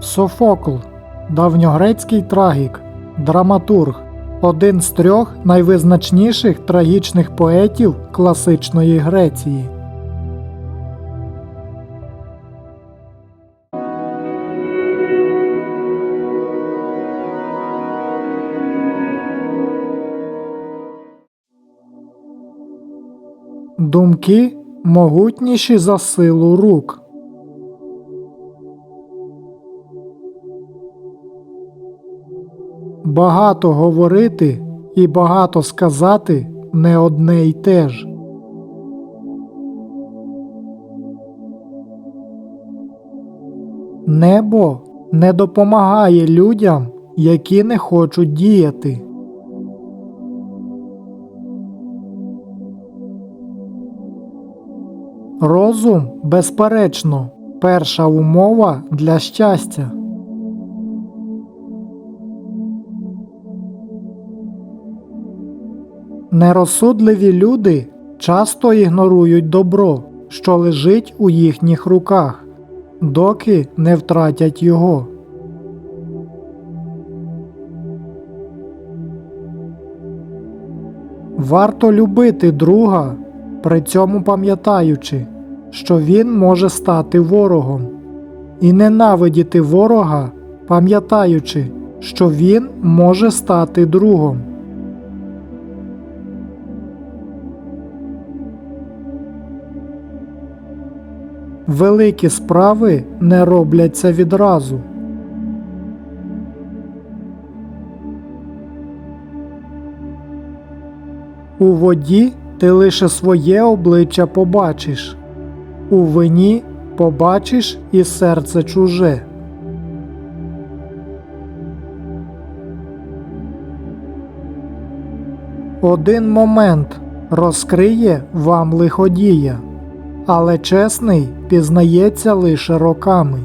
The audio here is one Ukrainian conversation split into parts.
Софокл давньогрецький трагік, драматург, один з трьох найвизначніших трагічних поетів класичної Греції. Думки могутніші за силу рук. Багато говорити і багато сказати не одне й те ж. Небо не допомагає людям, які не хочуть діяти. Розум, безперечно, перша умова для щастя. Нерозсудливі люди часто ігнорують добро, що лежить у їхніх руках, доки не втратять його. Варто любити друга, при цьому пам'ятаючи, що він може стати ворогом, і ненавидіти ворога, пам'ятаючи, що він може стати другом. Великі справи не робляться відразу. У воді ти лише своє обличчя побачиш, у вині побачиш і серце чуже. Один момент розкриє вам лиходія, але чесний пізнається лише роками.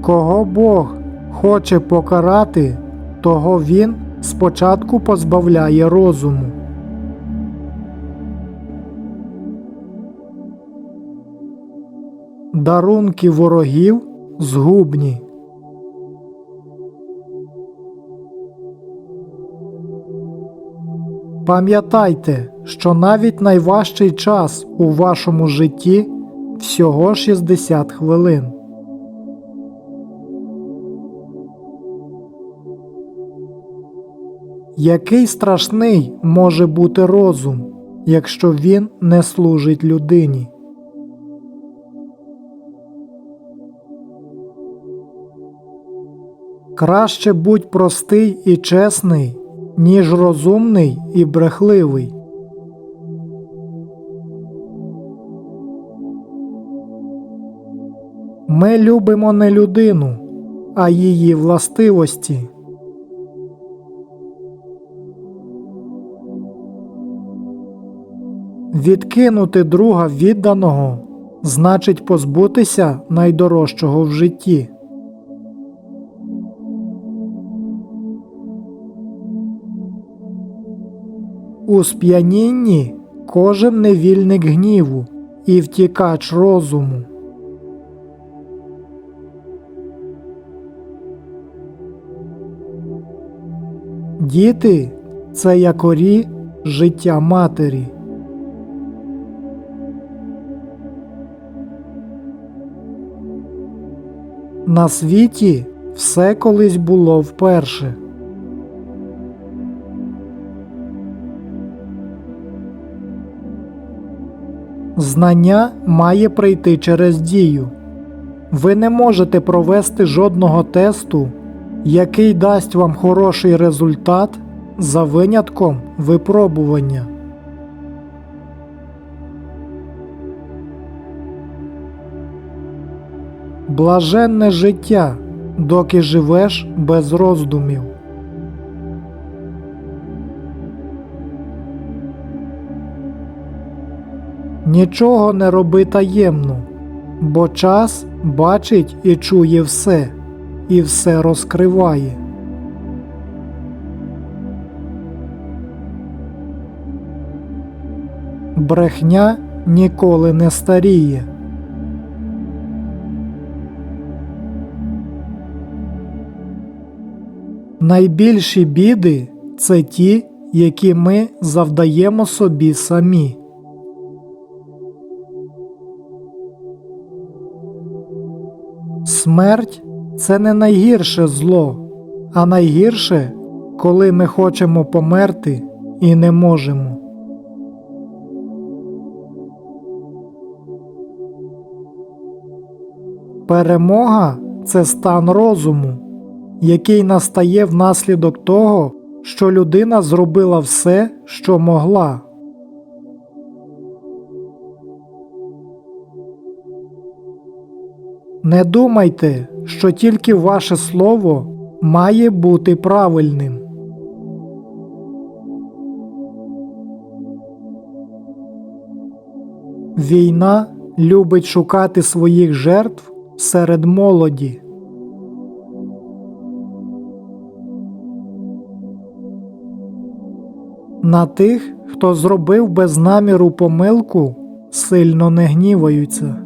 Кого Бог хоче покарати, того він спочатку позбавляє розуму. Дарунки ворогів згубні. Пам'ятайте, що навіть найважчий час у вашому житті всього 60 хвилин. Який страшний може бути розум, якщо він не служить людині? Краще будь простий і чесний, ніж розумний і брехливий. Ми любимо не людину, а її властивості. Відкинути друга відданого значить позбутися найдорожчого в житті. У сп'янінні кожен невільник гніву і втікач розуму. Діти це якорі життя матері. На світі все колись було вперше. Знання має прийти через дію. Ви не можете провести жодного тесту, який дасть вам хороший результат за винятком випробування. Блаженне життя, доки живеш без роздумів. Нічого не роби таємно, бо час бачить і чує все, і все розкриває. Брехня ніколи не старіє. Найбільші біди це ті, які ми завдаємо собі самі. Смерть це не найгірше зло, а найгірше, коли ми хочемо померти і не можемо. Перемога це стан розуму, який настає внаслідок того, що людина зробила все, що могла. Не думайте, що тільки ваше слово має бути правильним. Війна любить шукати своїх жертв серед молоді. На тих, хто зробив без наміру помилку, сильно не гніваються.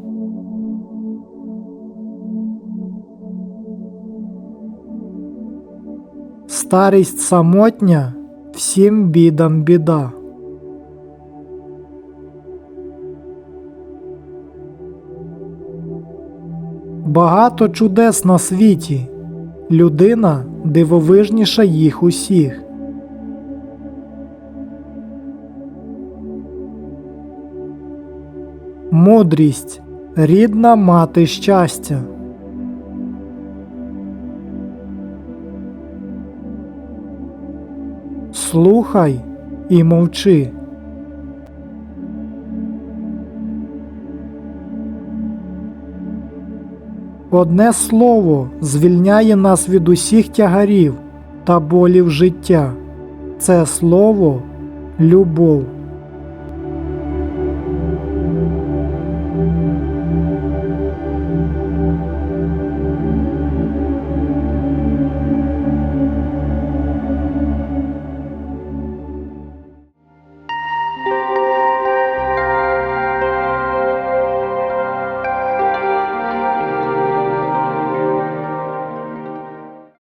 Старість самотня всім бідам біда. Багато чудес на світі, людина дивовижніша їх усіх. Мудрість рідна мати щастя. Слухай і мовчи. Одне слово звільняє нас від усіх тягарів та болів життя. Це слово любов.